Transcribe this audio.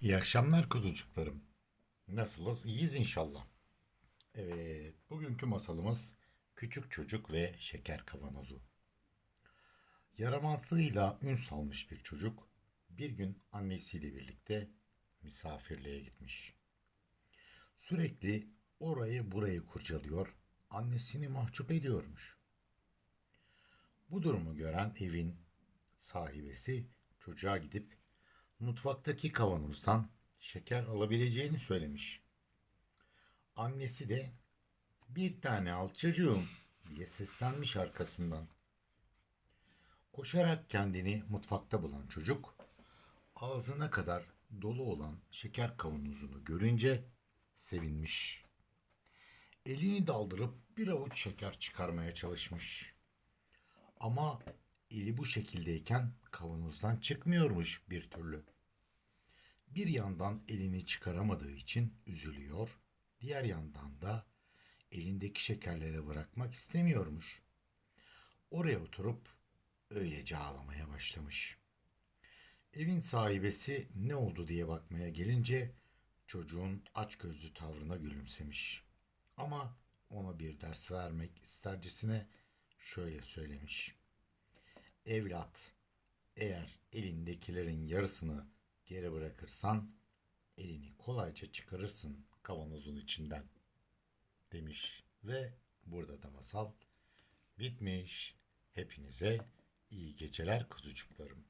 İyi akşamlar kuzucuklarım. Nasılız? İyiyiz inşallah. Evet, bugünkü masalımız Küçük Çocuk ve Şeker Kavanozu. Yaramazlığıyla ün salmış bir çocuk bir gün annesiyle birlikte misafirliğe gitmiş. Sürekli orayı burayı kurcalıyor, annesini mahcup ediyormuş. Bu durumu gören evin sahibesi çocuğa gidip mutfaktaki kavanozdan şeker alabileceğini söylemiş. Annesi de bir tane al diye seslenmiş arkasından. Koşarak kendini mutfakta bulan çocuk ağzına kadar dolu olan şeker kavanozunu görünce sevinmiş. Elini daldırıp bir avuç şeker çıkarmaya çalışmış. Ama eli bu şekildeyken kavanozdan çıkmıyormuş bir türlü. Bir yandan elini çıkaramadığı için üzülüyor, diğer yandan da elindeki şekerleri bırakmak istemiyormuş. Oraya oturup öylece ağlamaya başlamış. Evin sahibesi ne oldu diye bakmaya gelince çocuğun açgözlü tavrına gülümsemiş. Ama ona bir ders vermek istercesine şöyle söylemiş. Evlat, eğer elindekilerin yarısını geri bırakırsan elini kolayca çıkarırsın kavanozun içinden demiş ve burada da masal bitmiş. Hepinize iyi geceler kuzucuklarım.